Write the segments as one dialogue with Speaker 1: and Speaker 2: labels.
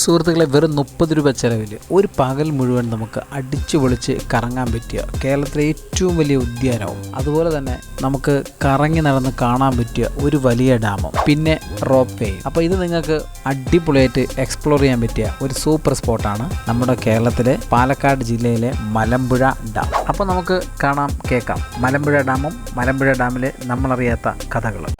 Speaker 1: സുഹൃത്തുക്കളെ വെറും മുപ്പത് രൂപ ചിലവിൽ ഒരു പകൽ മുഴുവൻ നമുക്ക് അടിച്ചു പൊളിച്ച് കറങ്ങാൻ പറ്റിയ കേരളത്തിലെ ഏറ്റവും വലിയ ഉദ്യാനവും. അതുപോലെ തന്നെ നമുക്ക് കറങ്ങി നടന്ന് കാണാൻ പറ്റിയ ഒരു വലിയ ഡാമും. പിന്നെ റോപ്പ് വേ അപ്പോൾ ഇത് നിങ്ങൾക്ക് അടിപൊളിയായിട്ട് എക്സ്പ്ലോർ ചെയ്യാൻ പറ്റിയ ഒരു സൂപ്പർ സ്പോട്ടാണ് നമ്മുടെ കേരളത്തിലെ പാലക്കാട് ജില്ലയിലെ മലമ്പുഴ ഡാം. അപ്പോൾ നമുക്ക് കാണാം കേൾക്കാം. മലമ്പുഴ ഡാമും മലമ്പുഴ ഡാമിലെ നമ്മളറിയാത്ത കഥകളും.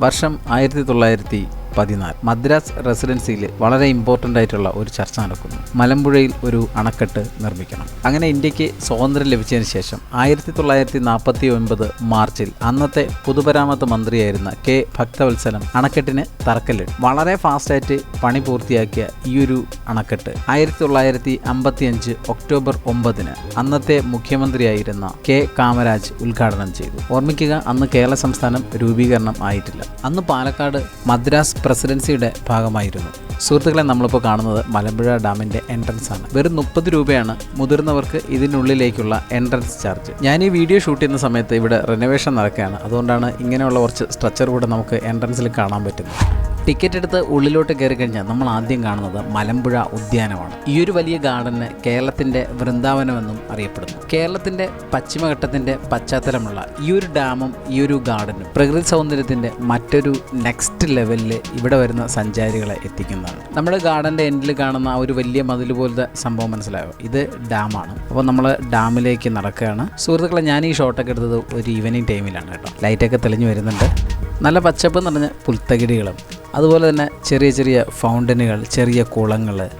Speaker 1: വർഷം ആയിരത്തി തൊള്ളായിരത്തി പതിനാല്. മദ്രാസ് റെസിഡൻസിയിൽ വളരെ ഇമ്പോർട്ടന്റ് ആയിട്ടുള്ള ഒരു ചർച്ച നടക്കുന്നു. മലമ്പുഴയിൽ ഒരു അണക്കെട്ട് നിർമ്മിക്കണം. അങ്ങനെ ഇന്ത്യയ്ക്ക് സ്വാതന്ത്ര്യം ലഭിച്ചതിന് ശേഷം ആയിരത്തി തൊള്ളായിരത്തി നാൽപ്പത്തി ഒൻപത് മാർച്ചിൽ അന്നത്തെ പൊതുമരാമത്ത് മന്ത്രിയായിരുന്ന കെ ഭക്തവത്സലം അണക്കെട്ടിന് തറക്കല്ലിടും വളരെ ഫാസ്റ്റായിട്ട് പണി പൂർത്തിയാക്കിയ ഈ ഒരു അണക്കെട്ട് ആയിരത്തി തൊള്ളായിരത്തി അമ്പത്തി അഞ്ച് ഒക്ടോബർ ഒമ്പതിന് അന്നത്തെ മുഖ്യമന്ത്രിയായിരുന്ന കെ കാമരാജ് ഉദ്ഘാടനം ചെയ്തു. ഓർമ്മിക്കുക അന്ന് കേരള സംസ്ഥാനം രൂപീകരണം ആയിട്ടില്ല. അന്ന് പാലക്കാട് മദ്രാസ് പ്രസിഡൻസിയുടെ ഭാഗമായിരുന്നു. സുഹൃത്തുക്കളെ നമ്മളിപ്പോൾ കാണുന്നത് മലമ്പുഴ ഡാമിന്റെ എൻട്രൻസ് ആണ് വെറും മുപ്പത് രൂപയാണ് മുതിർന്നവർക്ക് ഇതിനുള്ളിലേക്കുള്ള എൻട്രൻസ് ചാർജ്. ഞാൻ ഈ വീഡിയോ ഷൂട്ട് ചെയ്യുന്ന സമയത്ത് ഇവിടെ റിനോവേഷൻ നടക്കുകയാണ്. അതുകൊണ്ടാണ് ഇങ്ങനെയുള്ള കുറച്ച് സ്ട്രക്ചർ കൂടെ നമുക്ക് എൻട്രൻസിൽ കാണാൻ പറ്റുന്നത്. ടിക്കറ്റ് എടുത്ത് ഉള്ളിലോട്ട് കയറി കഴിഞ്ഞാൽ നമ്മൾ ആദ്യം കാണുന്നത് മലമ്പുഴ ഉദ്യാനമാണ്. ഈ ഒരു വലിയ ഗാർഡന് കേരളത്തിന്റെ വൃന്ദാവനമെന്നും അറിയപ്പെടുന്നു. കേരളത്തിന്റെ പശ്ചിമഘട്ടത്തിന്റെ പശ്ചാത്തലമുള്ള ഈ ഒരു ഡാമും ഈ ഒരു ഗാർഡനും പ്രകൃതി സൗന്ദര്യത്തിന്റെ മറ്റൊരു നെക്സ്റ്റ് ലെവലിൽ ഇവിടെ വരുന്ന സഞ്ചാരികളെ എത്തിക്കുന്നതാണ്. നമ്മുടെ ഗാർഡന്റെ എൻഡിൽ കാണുന്ന ആ ഒരു വലിയ മതിൽ പോലത്തെ സംഭവം മനസ്സിലായോ? ഇത് ഡാമാണ്. അപ്പോൾ നമ്മൾ ഡാമിലേക്ക് നടക്കുകയാണ്. സുഹൃത്തുക്കളെ ഞാൻ ഈ ഷോട്ടൊക്കെ എടുത്തത് ഒരു ഈവനിങ് ടൈമിലാണ് കേട്ടോ. ലൈറ്റൊക്കെ തെളിഞ്ഞു വരുന്നുണ്ട്. നല്ല പച്ചപ്പ് നിറഞ്ഞ പുൽത്തകിടികളും അതുപോലെ തന്നെ ചെറിയ ചെറിയ ഫൗണ്ടനുകൾ ചെറിയ കുളങ്ങൾ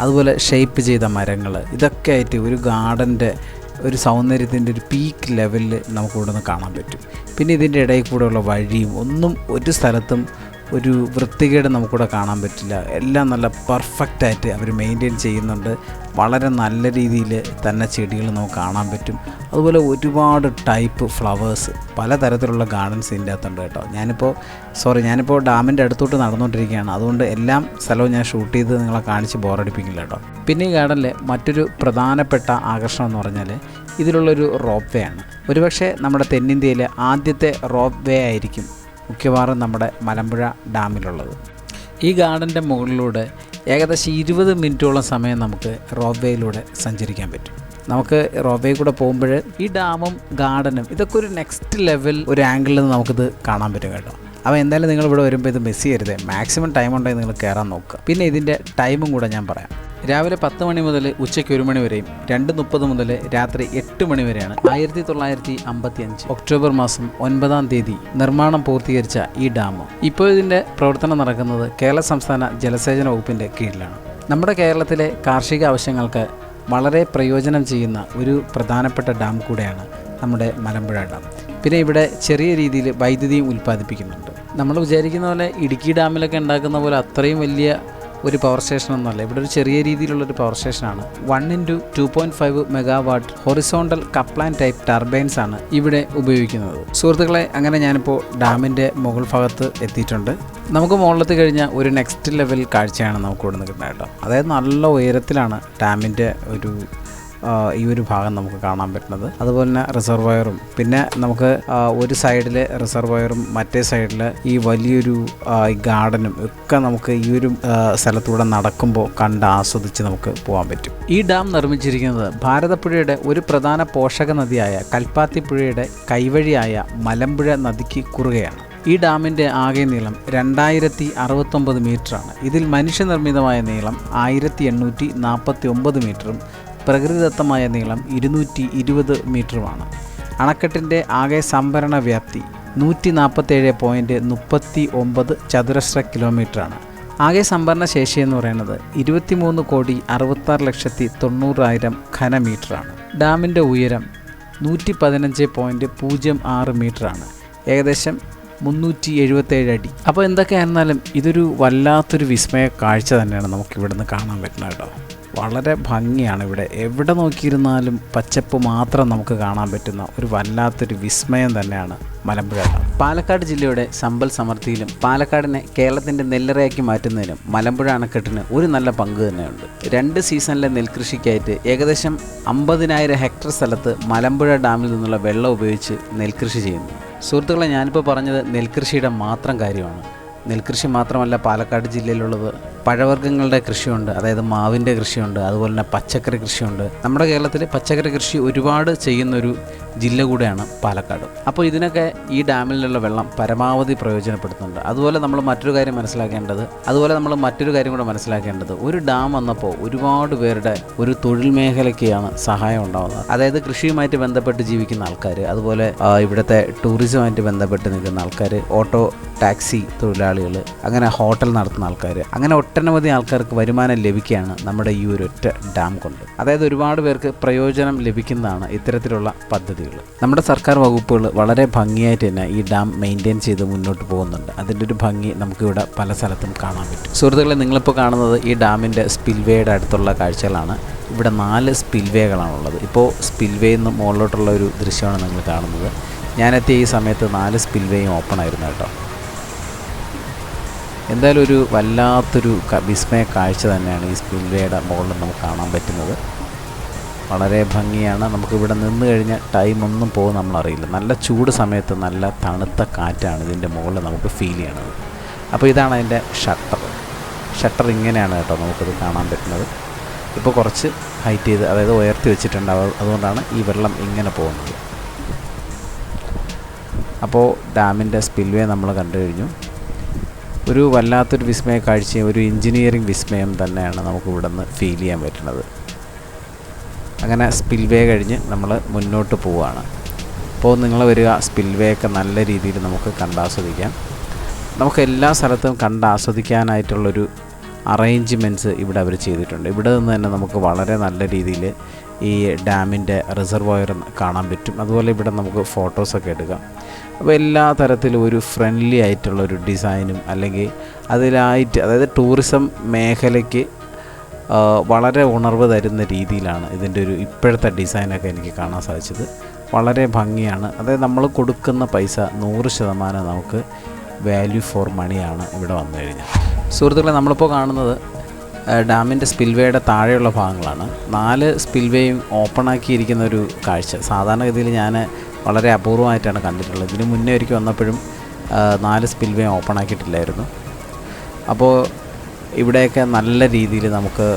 Speaker 1: അതുപോലെ ഷേപ്പ് ചെയ്ത മരങ്ങൾ. ഇതൊക്കെ ആയിട്ട് ഒരു ഗാർഡന്റെ ഒരു സൗന്ദര്യത്തിന്റെ ഒരു പീക്ക് ലെവലിൽ നമുക്ക് ഇവിടെ നിന്ന് കാണാൻ പറ്റും. പിന്നെ ഇതിന്റെ ഇടയിൽ കൂടെയുള്ള വഴിയും ഒന്നും ഒരു സ്ഥലത്തും ഒരു വൃത്തികേട് നമുക്കിവിടെ കാണാൻ പറ്റില്ല. എല്ലാം നല്ല പെർഫെക്റ്റായിട്ട് അവർ മെയിന്റെയിൻ ചെയ്യുന്നുണ്ട്. വളരെ നല്ല രീതിയിൽ തന്നെ ചെടികൾ നമുക്ക് കാണാൻ പറ്റും. അതുപോലെ ഒരുപാട് ടൈപ്പ് ഫ്ലവേഴ്സ് പലതരത്തിലുള്ള ഗാർഡൻസ് ഇതിന്റെ അകത്തുണ്ട് കേട്ടോ. ഞാനിപ്പോൾ സോറി ഞാനിപ്പോൾ ഡാമിന്റെ അടുത്തോട്ട് നടന്നുകൊണ്ടിരിക്കുകയാണ്. അതുകൊണ്ട് എല്ലാം സ്ഥലവും ഞാൻ ഷൂട്ട് ചെയ്ത് നിങ്ങളെ കാണിച്ച് ബോറടിപ്പിക്കില്ല കേട്ടോ. പിന്നെ ഈ ഗാർഡനിലെ മറ്റൊരു പ്രധാനപ്പെട്ട ആകർഷണം എന്ന് പറഞ്ഞാൽ ഇതിലുള്ളൊരു റോപ്പ് വേ ആണ്. ഒരുപക്ഷെ നമ്മുടെ തെന്നിന്ത്യയിലെ ആദ്യത്തെ റോപ്പ് വേ ആയിരിക്കും മിക്കവാറും നമ്മുടെ മലമ്പുഴ ഡാമിലുള്ളത്. ഈ ഗാർഡന്റെ മുകളിലൂടെ ഏകദേശം ഇരുപത് മിനിറ്റോളം സമയം നമുക്ക് റോബേയിലൂടെ സഞ്ചരിക്കാൻ പറ്റും. നമുക്ക് റോബേ കൂടെ പോകുമ്പോൾ ഈ ഡാമും ഗാർഡനും ഇതൊക്കെ ഒരു നെക്സ്റ്റ് ലെവൽ ഒരു ആംഗിളിൽ നിന്ന് നമുക്കിത് കാണാൻ പറ്റും കേട്ടോ. അപ്പോൾ എന്തായാലും നിങ്ങൾ ഇവിടെ വരുമ്പോൾ ഇത് മിസ് ചെയ്യരുത്. മാക്സിമം ടൈം ഉണ്ടെങ്കിൽ നിങ്ങൾ കയറാൻ നോക്കുക. പിന്നെ ഇതിന്റെ ടൈമും കൂടെ ഞാൻ പറയാം. രാവിലെ പത്ത് മണി മുതൽ ഉച്ചയ്ക്ക് ഒരു മണി വരെയും രണ്ട് മുപ്പത് മുതൽ രാത്രി എട്ട് മണി വരെയാണ് ആയിരത്തി തൊള്ളായിരത്തി അമ്പത്തി അഞ്ച് ഒക്ടോബർ മാസം ഒൻപതാം തീയതി നിർമ്മാണം പൂർത്തീകരിച്ച ഈ ഡാം. ഇപ്പോൾ ഇതിന്റെ പ്രവർത്തനം നടക്കുന്നത് കേരള സംസ്ഥാന ജലസേചന വകുപ്പിന്റെ കീഴിലാണ്. നമ്മുടെ കേരളത്തിലെ കാർഷിക ആവശ്യങ്ങൾക്ക് വളരെ പ്രയോജനം ചെയ്യുന്ന ഒരു പ്രധാനപ്പെട്ട ഡാം കൂടെയാണ് നമ്മുടെ മലമ്പുഴ ഡാം. പിന്നെ ഇവിടെ ചെറിയ രീതിയിൽ വൈദ്യുതിയും ഉൽപ്പാദിപ്പിക്കുന്നുണ്ട്. നമ്മൾ വിചാരിക്കുന്ന പോലെ ഇടുക്കി ഡാമിലൊക്കെ ഉണ്ടാക്കുന്ന പോലെ അത്രയും വലിയ ഒരു പവർ സ്റ്റേഷൻ ഒന്നുമല്ല. ഇവിടെ ഒരു ചെറിയ രീതിയിലുള്ള ഒരു പവർ സ്റ്റേഷനാണ് one into two point five megawatt horizontal Kaplan type turbines ആണ് ഇവിടെ ഉപയോഗിക്കുന്നത്. സുഹൃത്തുക്കളെ അങ്ങനെ ഞാനിപ്പോൾ ഡാമിന്റെ മുകൾ ഭാഗത്ത് എത്തിയിട്ടുണ്ട്. നമുക്ക് മുകളിലെത്തി കഴിഞ്ഞാൽ ഒരു നെക്സ്റ്റ് ലെവൽ കാഴ്ചയാണ് നമുക്ക് ഇവിടെ നിന്ന് കിട്ടുന്നത് കേട്ടോ. അതായത് നല്ല ഉയരത്തിലാണ് ഡാമിന്റെ ഒരു ഈ ഒരു ഭാഗം നമുക്ക് കാണാൻ പറ്റുന്നത്. അതുപോലെ തന്നെ റിസർവയറും പിന്നെ നമുക്ക് ഒരു സൈഡിൽ റിസർവയറും മറ്റേ സൈഡിൽ ഈ വലിയൊരു ഗാർഡനും ഒക്കെ നമുക്ക് ഈ ഒരു സ്ഥലത്തൂടെ നടക്കുമ്പോൾ കണ്ട് ആസ്വദിച്ച് നമുക്ക് പോകാൻ പറ്റും. ഈ ഡാം നിർമ്മിച്ചിരിക്കുന്നത് ഭാരതപ്പുഴയുടെ ഒരു പ്രധാന പോഷക നദിയായ കൽപ്പാത്തിപ്പുഴയുടെ കൈവഴിയായ മലമ്പുഴ നദിക്ക് കുറുകയാണ്. ഈ ഡാമിന്റെ ആകെ നീളം രണ്ടായിരത്തി അറുപത്തൊമ്പത് മീറ്ററാണ് ഇതിൽ മനുഷ്യനിർമ്മിതമായ നീളം ആയിരത്തി എണ്ണൂറ്റി നാൽപ്പത്തി ഒമ്പത് മീറ്ററും പ്രകൃതിദത്തമായ നീളം ഇരുന്നൂറ്റി ഇരുപത് മീറ്ററുമാണ്. അണക്കെട്ടിന്റെ ആകെ സംഭരണ വ്യാപ്തി നൂറ്റി നാൽപ്പത്തേഴ് പോയിന്റ് മുപ്പത്തി ഒമ്പത് ചതുരശ്ര കിലോമീറ്ററാണ്. ആകെ സംഭരണ ശേഷി എന്ന് പറയുന്നത് ഇരുപത്തിമൂന്ന് കോടി അറുപത്താറ് ലക്ഷത്തി തൊണ്ണൂറായിരം ഘനമീറ്ററാണ്. ഡാമിന്റെ ഉയരം നൂറ്റി പതിനഞ്ച് പോയിന്റ് പൂജ്യം ആറ് മീറ്ററാണ്. ഏകദേശം മുന്നൂറ്റി എഴുപത്തേഴ് അടി അപ്പോൾ എന്തൊക്കെയായിരുന്നാലും ഇതൊരു വല്ലാത്തൊരു വിസ്മയ കാഴ്ച തന്നെയാണ് നമുക്ക് ഇവിടുന്ന് കാണാൻ പറ്റുന്നത് കേട്ടോ. വളരെ ഭംഗിയാണ് ഇവിടെ. എവിടെ നോക്കിയിരുന്നാലും പച്ചപ്പ് മാത്രം നമുക്ക് കാണാൻ പറ്റുന്ന ഒരു വല്ലാത്തൊരു വിസ്മയം തന്നെയാണ് മലമ്പുഴ. പാലക്കാട് ജില്ലയുടെ സമ്പൽ സമൃദ്ധിയിലും പാലക്കാടിനെ കേരളത്തിന്റെ നെല്ലറയാക്കി മാറ്റുന്നതിനും മലമ്പുഴ അണക്കെട്ടിന് ഒരു നല്ല പങ്ക് തന്നെയുണ്ട്. രണ്ട് സീസണിലെ നെൽകൃഷിക്കായിട്ട് ഏകദേശം അമ്പതിനായിരം ഹെക്ടർ സ്ഥലത്ത് മലമ്പുഴ ഡാമിൽ നിന്നുള്ള വെള്ളം ഉപയോഗിച്ച് നെൽകൃഷി ചെയ്യുന്നു. സുഹൃത്തുക്കളെ ഞാനിപ്പോൾ പറഞ്ഞത് നെൽകൃഷിയുടെ മാത്രം കാര്യമാണ്. നെൽകൃഷി മാത്രമല്ല പാലക്കാട് ജില്ലയിലുള്ളത് പഴവർഗങ്ങളുടെ കൃഷിയുണ്ട് അതായത് മാവിന്റെ കൃഷിയുണ്ട് അതുപോലെ തന്നെ പച്ചക്കറി കൃഷിയുണ്ട്. നമ്മുടെ കേരളത്തിൽ പച്ചക്കറി കൃഷി ഒരുപാട് ചെയ്യുന്നൊരു ജില്ല കൂടെയാണ് പാലക്കാട്. അപ്പോൾ ഇതിനൊക്കെ ഈ ഡാമിൽ നിന്നുള്ള വെള്ളം പരമാവധി പ്രയോജനപ്പെടുത്തുന്നുണ്ട്. അതുപോലെ നമ്മൾ മറ്റൊരു കാര്യം മനസ്സിലാക്കേണ്ടത് അതുപോലെ നമ്മൾ മറ്റൊരു കാര്യം കൂടെ മനസ്സിലാക്കേണ്ടത് ഒരു ഡാം വന്നപ്പോൾ ഒരുപാട് പേരുടെ ഒരു തൊഴിൽ മേഖലയ്ക്കാണ് സഹായം ഉണ്ടാകുന്നത് അതായത് കൃഷിയുമായിട്ട് ബന്ധപ്പെട്ട് ജീവിക്കുന്ന ആൾക്കാർ അതുപോലെ ഇവിടുത്തെ ടൂറിസവുമായിട്ട് ബന്ധപ്പെട്ട് നിൽക്കുന്ന ആൾക്കാർ ഓട്ടോ ടാക്സി തൊഴിലാളികൾ അങ്ങനെ ഹോട്ടൽ നടത്തുന്ന ആൾക്കാർ അങ്ങനെ ഒട്ടനവധി ആൾക്കാർക്ക് വരുമാനം ലഭിക്കുകയാണ് നമ്മുടെ ഈ ഒരു ഒറ്റ ഡാം കൊണ്ട്. അതായത് ഒരുപാട് പേർക്ക് പ്രയോജനം ലഭിക്കുന്നതാണ് ഇത്തരത്തിലുള്ള പദ്ധതികൾ നമ്മുടെ സർക്കാർ വകുപ്പുകൾ വളരെ ഭംഗിയായിട്ട് തന്നെ ഈ ഡാം മെയിന്റെയിൻ ചെയ്ത് മുന്നോട്ട് പോകുന്നുണ്ട്. അതിന്റെ ഒരു ഭംഗി നമുക്കിവിടെ പല സ്ഥലത്തും കാണാൻ പറ്റും. സുഹൃത്തുക്കളെ നിങ്ങളിപ്പോൾ കാണുന്നത് ഈ ഡാമിന്റെ സ്പിൽവേയുടെ അടുത്തുള്ള കാഴ്ചകളാണ്. ഇവിടെ നാല് സ്പിൽവേകളാണുള്ളത്. ഇപ്പോൾ സ്പിൽവേയിൽ നിന്ന് മുകളിലോട്ടുള്ള ഒരു ദൃശ്യമാണ് നിങ്ങൾ കാണുന്നത്. ഞാനെത്തിയ ഈ സമയത്ത് നാല് സ്പിൽവേയും ഓപ്പൺ ആയിരുന്നു കേട്ടോ. എന്തായാലും ഒരു വല്ലാത്തൊരു വിസ്മയ കാഴ്ച തന്നെയാണ് ഈ സ്പിൽവേയുടെ മുകളിൽ നമുക്ക് കാണാൻ പറ്റുന്നത്. വളരെ ഭംഗിയാണ്. നമുക്കിവിടെ നിന്ന് കഴിഞ്ഞാൽ ടൈം ഒന്നും പോകും നമ്മളറിയില്ല. നല്ല ചൂട് സമയത്ത് നല്ല തണുത്ത കാറ്റാണ് ഇതിന്റെ മുകളിൽ നമുക്ക് ഫീൽ ചെയ്യണത്. അപ്പോൾ ഇതാണ് അതിന്റെ ഷട്ടർ ഷട്ടർ ഇങ്ങനെയാണ് കേട്ടോ നമുക്കത് കാണാൻ പറ്റുന്നത്. ഇപ്പോൾ കുറച്ച് ഹൈറ്റ് ചെയ്ത് അതായത് ഉയർത്തി വെച്ചിട്ടുണ്ട് അത് അതുകൊണ്ടാണ് ഈ വെള്ളം ഇങ്ങനെ പോകുന്നത്. അപ്പോൾ ഡാമിന്റെ സ്പിൽവേ നമ്മൾ കണ്ടു കഴിഞ്ഞു. ഒരു വല്ലാത്തൊരു വിസ്മയ കാഴ്ചയും ഒരു എഞ്ചിനീയറിംഗ് വിസ്മയം തന്നെയാണ് നമുക്ക് ഇവിടെ നിന്ന് ഫീൽ ചെയ്യാൻ പറ്റുന്നത്. അങ്ങനെ സ്പിൽവേ കഴിഞ്ഞ് നമ്മൾ മുന്നോട്ട് പോവുകയാണ് അപ്പോൾ നിങ്ങൾ വരിക സ്പിൽവേ ഒക്കെ നല്ല രീതിയിൽ നമുക്ക് കണ്ടാസ്വദിക്കാം. നമുക്ക് എല്ലാ സ്ഥലത്തും കണ്ടാസ്വദിക്കാനായിട്ടുള്ളൊരു അറേഞ്ച്മെന്റ്സ് ഇവിടെ അവർ ചെയ്തിട്ടുണ്ട്. ഇവിടെ നിന്ന് തന്നെ നമുക്ക് വളരെ നല്ല രീതിയിൽ ഈ ഡാമിന്റെ റിസർവോയർ കാണാൻ പറ്റും. അതുപോലെ ഇവിടെ നമുക്ക് ഫോട്ടോസൊക്കെ എടുക്കാം. അപ്പോൾ എല്ലാ തരത്തിലും ഒരു ഫ്രണ്ട്ലി ആയിട്ടുള്ള ഒരു ഡിസൈനും അല്ലെങ്കിൽ അതിലായിട്ട് അതായത് ടൂറിസം മേഖലയ്ക്ക് വളരെ ഉണർവ് തരുന്ന രീതിയിലാണ് ഇതിന്റെ ഒരു ഇപ്പോഴത്തെ ഡിസൈനൊക്കെ എനിക്ക് കാണാൻ സാധിച്ചത്. വളരെ ഭംഗിയാണ്. അതായത് നമ്മൾ കൊടുക്കുന്ന പൈസ നൂറ് ശതമാനം നമുക്ക് വാല്യൂ ഫോർ മണിയാണ് ഇവിടെ വന്നു കഴിഞ്ഞാൽ സുഹൃത്തുക്കളെ നമ്മളിപ്പോൾ കാണുന്നത് ഡാമിന്റെ സ്പിൽവേയുടെ താഴെയുള്ള ഭാഗങ്ങളാണ്. നാല് സ്പിൽവേയും ഓപ്പൺ ആക്കിയിരിക്കുന്ന ഒരു കാഴ്ച. സാധാരണഗതിയിൽ ഞാൻ വളരെ അപൂർവമായിട്ടാണ് കണ്ടിട്ടുള്ളത്. ഇതിന് മുന്നേ ഒരിക്കൽ വന്നപ്പോഴും നാല് സ്പിൽവേ ഓപ്പൺ ആക്കിയിട്ടില്ലായിരുന്നു അപ്പോൾ ഇവിടെയൊക്കെ നല്ല രീതിയിൽ നമുക്ക്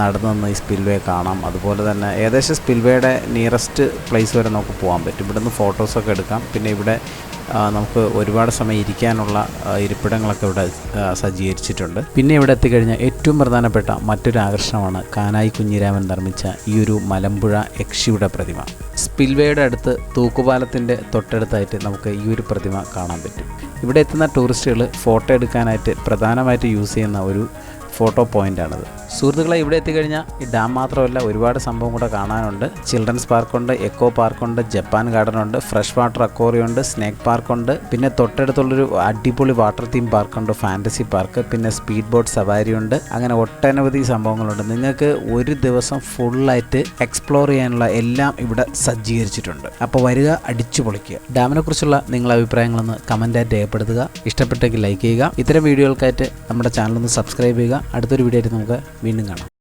Speaker 1: നടന്നു നിന്ന് ഈ സ്പിൽവേ കാണാം. അതുപോലെ തന്നെ ഏകദേശം സ്പിൽവേയുടെ നിയറസ്റ്റ് പ്ലേസ് വരെ നമുക്ക് പോകാൻ പറ്റും. ഇവിടെ നിന്ന് ഫോട്ടോസൊക്കെ എടുക്കാം. പിന്നെ ഇവിടെ നമുക്ക് ഒരുപാട് സമയം ഇരിക്കാനുള്ള ഇരിപ്പിടങ്ങളൊക്കെ ഇവിടെ സജ്ജീകരിച്ചിട്ടുണ്ട്. പിന്നെ ഇവിടെ എത്തിക്കഴിഞ്ഞാൽ ഏറ്റവും പ്രധാനപ്പെട്ട മറ്റൊരു ആകർഷണമാണ് കാനായി കുഞ്ഞിരാമൻ നിർമ്മിച്ച ഈ ഒരു മലമ്പുഴ യക്ഷിയുടെ പ്രതിമ. സ്പിൽവേയുടെ അടുത്ത് തൂക്കുപാലത്തിന്റെ തൊട്ടടുത്തായിട്ട് നമുക്ക് ഈ ഒരു പ്രതിമ കാണാൻ പറ്റും. ഇവിടെ എത്തുന്ന ടൂറിസ്റ്റുകൾ ഫോട്ടോ എടുക്കാനായിട്ട് പ്രധാനമായിട്ട് യൂസ് ചെയ്യുന്ന ഒരു ഫോട്ടോ പോയിന്റാണത്. സുഹൃത്തുക്കളെ ഇവിടെ എത്തിക്കഴിഞ്ഞാൽ ഈ ഡാം മാത്രമല്ല ഒരുപാട് സംഭവം കൂടെ കാണാനുണ്ട്. ചിൽഡ്രൻസ് പാർക്കുണ്ട് എക്കോ പാർക്കുണ്ട് ജപ്പാൻ ഗാർഡൻ ഉണ്ട് ഫ്രഷ് വാട്ടർ അക്വോറിയം ഉണ്ട് സ്നേക്ക് പാർക്കുണ്ട്. പിന്നെ തൊട്ടടുത്തുള്ളൊരു അടിപൊളി വാട്ടർ തീം പാർക്കുണ്ട് ഫാന്റസി പാർക്ക്. പിന്നെ സ്പീഡ് ബോട്ട് സവാരി ഉണ്ട്. അങ്ങനെ ഒട്ടനവധി സംഭവങ്ങളുണ്ട്. നിങ്ങൾക്ക് ഒരു ദിവസം ഫുള്ളായിട്ട് എക്സ്പ്ലോർ ചെയ്യാനുള്ള എല്ലാം ഇവിടെ സജ്ജീകരിച്ചിട്ടുണ്ട്. അപ്പോൾ വരിക അടിച്ചു പൊളിക്കുക. ഡാമിനെ കുറിച്ചുള്ള നിങ്ങളുടെ അഭിപ്രായങ്ങളൊന്ന് കമന്റായിട്ട് രേഖപ്പെടുത്തുക. ഇഷ്ടപ്പെട്ടെങ്കിൽ ലൈക്ക് ചെയ്യുക. ഇത്തരം വീഡിയോകൾക്കായിട്ട് നമ്മുടെ ചാനൽ ഒന്ന് സബ്സ്ക്രൈബ് ചെയ്യുക. അടുത്തൊരു വീഡിയോ ആയിട്ട് നമുക്ക് വീണ്ടും കാണാം.